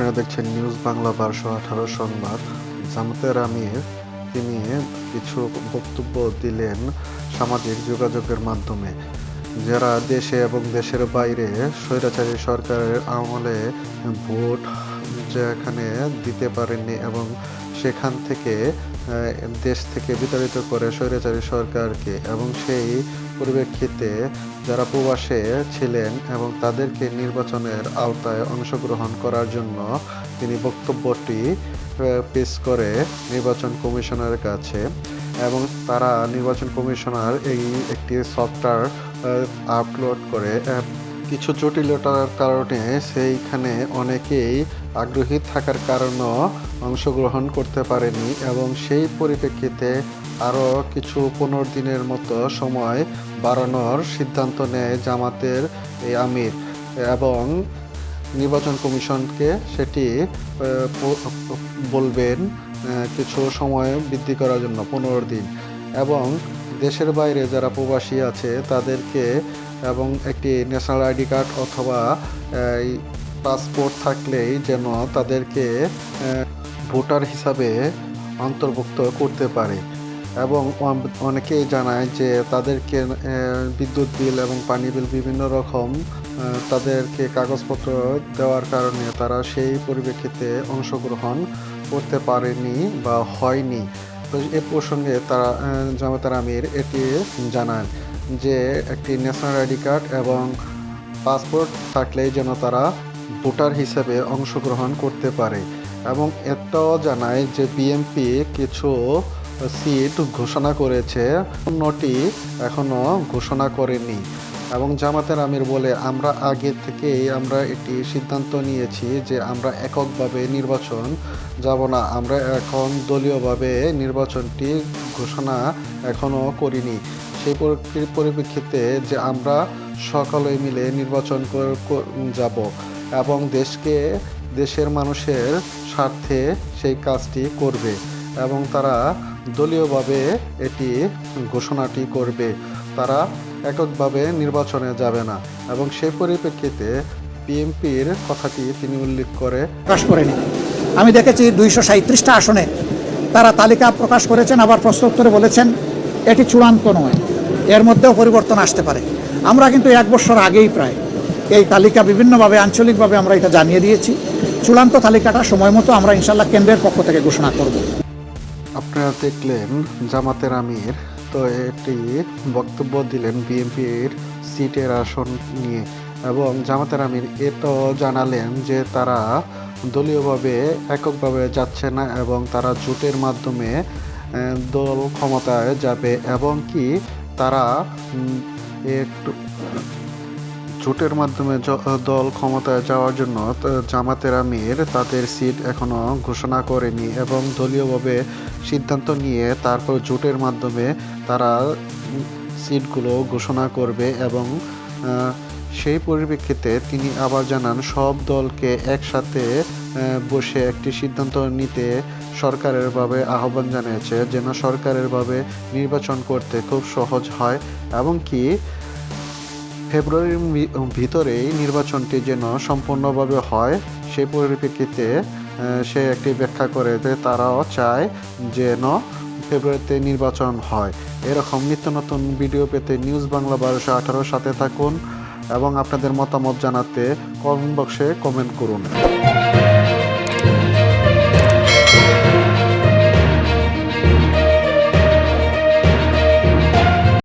আপনারা দেখছেন নিউজ বাংলা বারোশো আঠারো সংবাদ। জামাতের আমির, তিনি কিছু বক্তব্য দিলেন সামাজিক যোগাযোগের মাধ্যমে। যারা দেশে এবং দেশের বাইরে স্বৈরাচারী সরকারের আমলে ভোট যেখানে দিতে পারেননি এবং সেখান থেকে দেশ থেকে বিতাড়িত করে স্বৈরাচারী সরকারকে এবং সেই পরিপ্রেক্ষিতে যারা প্রবাসে ছিলেন এবং তাদেরকে নির্বাচনের আওতায় অংশগ্রহণ করার জন্য তিনি বক্তব্যটি পেশ করে নির্বাচন কমিশনের কাছে এবং তারা নির্বাচন কমিশনার এই একটি সফটওয়্যার আপলোড করে। কিছু জটিলতার কারণে সেইখানে অনেকেই আগ্রহী থাকার কারণেও অংশগ্রহণ করতে পারেনি এবং সেই পরিপ্রেক্ষিতে আরও কিছু পনেরো দিনের মতো সময় বাড়ানোর সিদ্ধান্ত নেয় জামাতের এই আমির এবং নির্বাচন কমিশনকে সেটি বলবেন কিছু সময় বৃদ্ধি করার জন্য পনেরো দিন। এবং দেশের বাইরে যারা প্রবাসী আছে তাদেরকে এবং একটি ন্যাশনাল আইডি কার্ড অথবা পাসপোর্ট থাকলেই যেন তাদেরকে ভোটার হিসাবে অন্তর্ভুক্ত করতে পারে। এবং অনেকেই জানায় যে তাদেরকে বিদ্যুৎ বিল এবং পানি বিল বিভিন্ন রকম তাদেরকে কাগজপত্র দেওয়ার কারণে তারা সেই পরিপ্রেক্ষিতে অংশগ্রহণ করতে পারেনি বা হয়নি। তো এ প্রসঙ্গে তারা জামাতার আমির এটি জানান যে একটি ন্যাশনাল আইডি কার্ড এবং পাসপোর্ট থাকলেই যেন তারা ভোটার হিসেবে অংশগ্রহণ করতে পারে এবং এটাও জানায় যে বিএমপি কিছু সিট ঘোষণা করেছে, অন্যটি এখনও ঘোষণা করেনি। এবং জামাতের আমির বলে, আমরা আগে থেকেই আমরা এটি সিদ্ধান্ত নিয়েছি যে আমরা এককভাবে নির্বাচন যাব না। আমরা এখন দলীয়ভাবে নির্বাচনটি ঘোষণা এখনও করিনি। সেই পরিপ্রেক্ষিতে যে আমরা সকলে মিলে নির্বাচন যাব। এবং দেশকে, দেশের মানুষের স্বার্থে সেই কাজটি করবে এবং তারা দলীয়ভাবে এটি ঘোষণাটি করবে। তারা এককভাবে নির্বাচনে যাবে না এবং সেই পরিপ্রেক্ষিতে বিএনপির কথাটি তিনি উল্লেখ করে প্রকাশ করেনি। আমি দেখেছি দুইশো সাঁত্রিশটা আসনে তারা তালিকা প্রকাশ করেছেন, আবার প্রশ্নোত্তরে বলেছেন, এটি চূড়ান্ত নয়। এর মধ্যেও পরিবর্তন আসতে পারে। আমরা কিন্তু এক বছর আগেই প্রায় এই তালিকা বিভিন্নভাবে, আঞ্চলিকভাবে আমরা এটা জানিয়ে দিয়েছি। চূড়ান্ত তালিকাটা সময় মতো আমরা ইনশাল্লাহ কেন্দ্রের পক্ষ থেকে ঘোষণা করব। আপনারা দেখলেন জামাতের আমির, তো এটি বক্তব্য দিলেন বিএনপির সিটের আসন নিয়ে। এবং জামাতের আমির এটাও জানালেন যে তারা দলীয়ভাবে, এককভাবে যাচ্ছে না এবং তারা জোটের মাধ্যমে দল ক্ষমতায় যাবে এবং কি তারা একটু জোটের মাধ্যমে দল ক্ষমতায় যাওয়ার জন্য জামাতের আমির তাদের সিট এখনও ঘোষণা করেনি এবং দলীয়ভাবে সিদ্ধান্ত নিয়ে তারপর জোটের মাধ্যমে তারা সিটগুলো ঘোষণা করবে এবং সেই পরিপ্রেক্ষিতে তিনি আবার জানান, সব দলকে একসাথে বসে একটি সিদ্ধান্ত নিতে সরকারের ভাবে আহ্বান জানিয়েছে, যেন সরকারের ভাবে নির্বাচন করতে খুব সহজ হয় এবং কি ফেব্রুয়ারির ভিতরেই নির্বাচনটি যেন সম্পূর্ণভাবে হয়, সেই পরিপ্রেক্ষিতে সে একটি ব্যাখ্যা করে যে তারাও চায় যেন ফেব্রুয়ারিতে নির্বাচন হয়। এরকম নিত্য নতুন ভিডিও পেতে নিউজ বাংলা বারোশো আঠারোর সাথে থাকুন এবং আপনাদের মতামত জানাতে কমেন্ট বক্সে কমেন্ট করুন।